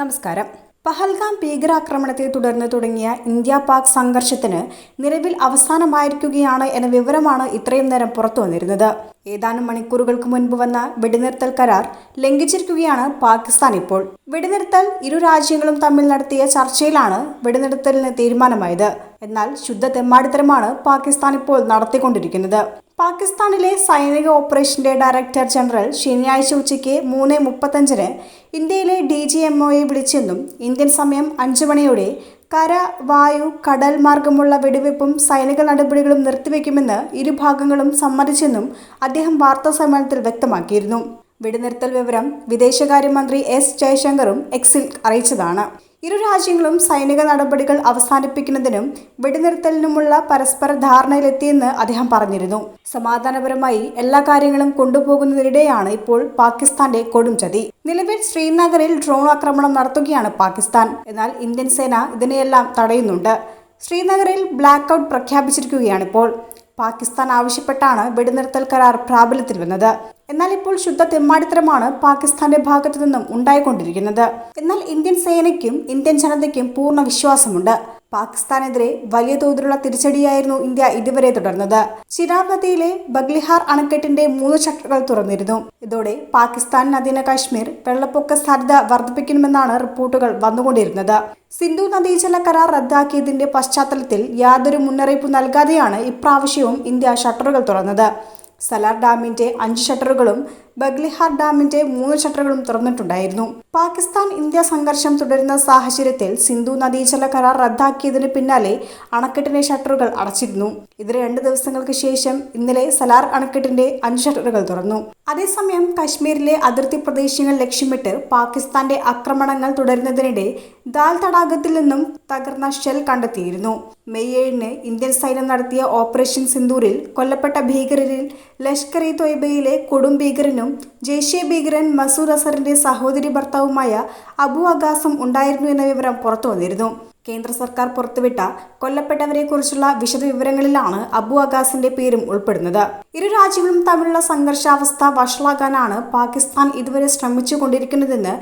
നമസ്കാരം. പഹൽഗാം ഭീകരാക്രമണത്തെ തുടർന്ന് തുടങ്ങിയ ഇന്ത്യ പാക് സംഘർഷത്തിന് നിലവിൽ അവസാനമായിരിക്കുകയാണ് എന്ന വിവരമാണ് ഇത്രയും നേരം പുറത്തു വന്നിരുന്നത്. ഏതാനും മണിക്കൂറുകൾക്ക് മുൻപ് വന്ന വെടിനിർത്തൽ കരാർ ലംഘിച്ചിരിക്കുകയാണ് പാകിസ്ഥാൻ ഇപ്പോൾ. വെടിനിർത്തൽ ഇരു രാജ്യങ്ങളും തമ്മിൽ നടത്തിയ ചർച്ചയിലാണ് വെടിനിർത്തലിന് തീരുമാനമായത്. എന്നാൽ ശുദ്ധ തെമ്മാടിത്തരമാണ് പാകിസ്ഥാൻ ഇപ്പോൾ നടത്തിക്കൊണ്ടിരിക്കുന്നത്. പാകിസ്ഥാനിലെ സൈനിക ഓപ്പറേഷന്റെ ഡയറക്ടർ ജനറൽ ശനിയാഴ്ച ഉച്ചയ്ക്ക് മൂന്ന് മുപ്പത്തഞ്ചിന് ഇന്ത്യയിലെ ഡി ജി എം ഒയെ വിളിച്ചെന്നും ഇന്ത്യൻ സമയം അഞ്ചു മണിയോടെ കര വായു കടൽ മാർഗമുള്ള വെടിവെപ്പും സൈനിക നടപടികളും നിർത്തിവെക്കുമെന്ന് ഇരുഭാഗങ്ങളും സമ്മതിച്ചെന്നും അദ്ദേഹം വാർത്താ സമ്മേളനത്തിൽ വ്യക്തമാക്കിയിരുന്നു. വെടിനിർത്തൽ വിവരം വിദേശകാര്യമന്ത്രി എസ് ജയശങ്കറും എക്സിൽ അറിയിച്ചതാണ്. ഇരു രാജ്യങ്ങളും സൈനിക നടപടികൾ അവസാനിപ്പിക്കുന്നതിനും വെടിനിർത്തലിനുമുള്ള പരസ്പര ധാരണയിലെത്തിയെന്ന് അദ്ദേഹം പറഞ്ഞിരുന്നു. സമാധാനപരമായി എല്ലാ കാര്യങ്ങളും കൊണ്ടുപോകുന്നതിനിടെയാണ് ഇപ്പോൾ പാകിസ്ഥാന്റെ കൊടും ചതി. നിലവിൽ ശ്രീനഗറിൽ ഡ്രോൺ ആക്രമണം നടത്തുകയാണ് പാകിസ്ഥാൻ. എന്നാൽ ഇന്ത്യൻ സേന ഇതിനെയെല്ലാം തടയുന്നുണ്ട്. ശ്രീനഗറിൽ ബ്ലാക്ക് ഔട്ട് പ്രഖ്യാപിച്ചിരിക്കുകയാണിപ്പോൾ. പാകിസ്ഥാൻ ആവശ്യപ്പെട്ടാണ് വെടിനിർത്തൽ കരാർ പ്രാബല്യത്തിൽ വന്നത്. എന്നാൽ ഇപ്പോൾ ശുദ്ധ തെമ്മാടിത്തരമാണ് പാകിസ്ഥാന്റെ ഭാഗത്തു നിന്നും ഉണ്ടായിക്കൊണ്ടിരിക്കുന്നത്. എന്നാൽ ഇന്ത്യൻ സേനയ്ക്കും ഇന്ത്യൻ ജനതയ്ക്കും പൂർണ വിശ്വാസമുണ്ട്. പാകിസ്ഥാനെതിരെ വലിയ തോതിലുള്ള തിരിച്ചടിയായിരുന്നു ഇന്ത്യ ഇതുവരെ തുടർന്നത്. ചിനാബ് നദിയിലെ ബഗ്ലിഹാർ അണക്കെട്ടിന്റെ മൂന്ന് ഷട്ടറുകൾ തുറന്നിരുന്നു. ഇതോടെ പാകിസ്ഥാൻ അധീന കാശ്മീർ വെള്ളപ്പൊക്ക സാധ്യത വർദ്ധിപ്പിക്കുമെന്നാണ് റിപ്പോർട്ടുകൾ വന്നുകൊണ്ടിരുന്നത്. സിന്ധു നദീജല കരാർ റദ്ദാക്കിയതിന്റെ പശ്ചാത്തലത്തിൽ യാതൊരു മുന്നറിയിപ്പും നൽകാതെയാണ് ഇപ്രാവശ്യവും ഇന്ത്യ ഷട്ടറുകൾ തുറന്നത്. സലാർ ഡാമിന്റെ അഞ്ച് ഷട്ടറുകളും ബഗ്ലിഹാർ ഡാമിന്റെ മൂന്ന് ഷട്ടറുകളും തുറന്നിട്ടുണ്ടായിരുന്നു. പാകിസ്ഥാൻ ഇന്ത്യ സംഘർഷം തുടരുന്ന സാഹചര്യത്തിൽ സിന്ധു നദീജല കരാർ റദ്ദാക്കിയതിന് പിന്നാലെ അണക്കെട്ടിന്റെ ഷട്ടറുകൾ അടച്ചിരുന്നു. ഇതിന് രണ്ട് ദിവസങ്ങൾക്ക് ശേഷം ഇന്നലെ സലാർ അണക്കെട്ടിന്റെ അഞ്ച് ഷട്ടറുകൾ തുറന്നു. അതേസമയം കശ്മീരിലെ അതിർത്തി പ്രദേശങ്ങൾ ലക്ഷ്യമിട്ട് പാകിസ്ഥാന്റെ ആക്രമണങ്ങൾ തുടരുന്നതിനിടെ ദാൽ തടാകത്തിൽ നിന്നും തകർന്ന ഷെൽ കണ്ടെത്തിയിരുന്നു. മെയ് ഏഴിന് ഇന്ത്യൻ സൈന്യം നടത്തിയ ഓപ്പറേഷൻ സിന്ദൂരിൽ കൊല്ലപ്പെട്ട ഭീകരരിൽ ലഷ്കർ ഇ തൊയ്ബയിലെ കൊടും ഭീകരനും ജെയ്ഷെ ഭീകരൻ മസൂദ് അസറിന്റെ സഹോദരി ഭർത്താവുമായ അബു അഗാസും ഉണ്ടായിരുന്നു എന്ന വിവരം പുറത്തു വന്നിരുന്നു. കേന്ദ്ര സർക്കാർ പുറത്തുവിട്ട കൊല്ലപ്പെട്ടവരെക്കുറിച്ചുള്ള വിശദവിവരങ്ങളിലാണ് അബു അഗാസിന്റെ പേരും ഉൾപ്പെടുന്നത്. ഇരു രാജ്യങ്ങളും തമ്മിലുള്ള സംഘർഷാവസ്ഥ വഷളാകാനാണ് പാകിസ്ഥാൻ ഇതുവരെ ശ്രമിച്ചുകൊണ്ടിരിക്കുന്നതെന്ന്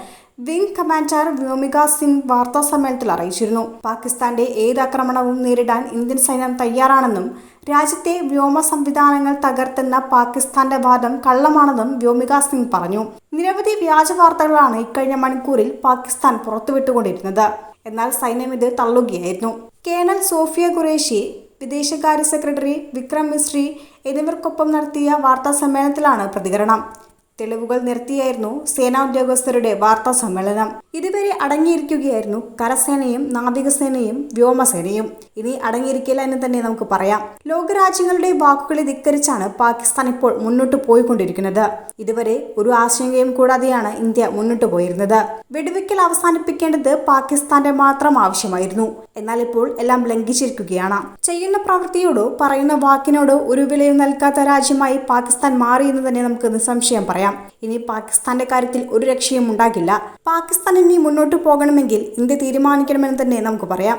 വിംഗ് കമാൻഡർ വ്യോമിക സിംഗ് വാർത്താ സമ്മേളനത്തിൽ അറിയിച്ചിരുന്നു. പാകിസ്ഥാന്റെ ഏത് ആക്രമണവും നേരിടാൻ ഇന്ത്യൻ സൈന്യം തയ്യാറാണെന്നും രാജ്യത്തെ വ്യോമ സംവിധാനങ്ങൾ തകർത്തെന്ന പാകിസ്ഥാന്റെ വാദം കള്ളമാണെന്നും വ്യോമിക സിംഗ് പറഞ്ഞു. നിരവധി വ്യാജ വാർത്തകളാണ് ഇക്കഴിഞ്ഞ മണിക്കൂറിൽ പാകിസ്ഥാൻ പുറത്തുവിട്ടുകൊണ്ടിരുന്നത്. എന്നാൽ സൈന്യം ഇത് തള്ളുകയായിരുന്നു. കേണൽ സോഫിയ ഖുറേഷി വിദേശകാര്യ സെക്രട്ടറി വിക്രം മിശ്രി എന്നിവർക്കൊപ്പം നടത്തിയ വാർത്താ സമ്മേളനത്തിലാണ് പ്രതികരണം. തെളിവുകൾ നിർത്തിയായിരുന്നു സേനാ ഉദ്യോഗസ്ഥരുടെ വാർത്താ സമ്മേളനം. ഇതുവരെ അടങ്ങിയിരിക്കുകയായിരുന്നു കരസേനയും നാവികസേനയും വ്യോമസേനയും. ഇനി അടങ്ങിയിരിക്കില്ല എന്ന് തന്നെ നമുക്ക് പറയാം. ലോകരാജ്യങ്ങളുടെ വാക്കുകളെ ധിക്കരിച്ചാണ് പാകിസ്ഥാൻ ഇപ്പോൾ മുന്നോട്ട് പോയിക്കൊണ്ടിരിക്കുന്നത്. ഇതുവരെ ഒരു ആശങ്കയും കൂടാതെയാണ് ഇന്ത്യ മുന്നോട്ട് പോയിരുന്നത്. വെടിവെക്കൽ അവസാനിപ്പിക്കേണ്ടത് പാകിസ്ഥാന്റെ മാത്രം ആവശ്യമായിരുന്നു. എന്നാൽ ഇപ്പോൾ എല്ലാം ലംഘിച്ചിരിക്കുകയാണ്. ചെയ്യുന്ന പ്രവൃത്തിയോടോ പറയുന്ന വാക്കിനോടോ ഒരു വിലയും നൽകാത്ത രാജ്യമായി പാകിസ്ഥാൻ മാറിയെന്ന് തന്നെ നമുക്ക് നിസ്സംശയം പറയാം. ഇനി പാകിസ്ഥാന്റെ കാര്യത്തിൽ ഒരു രക്ഷയും ഉണ്ടാകില്ല. പാകിസ്ഥാൻ ഇനി മുന്നോട്ട് പോകണമെങ്കിൽ ഇന്ത്യ തീരുമാനിക്കണമെന്ന് തന്നെ നമുക്ക് പറയാം.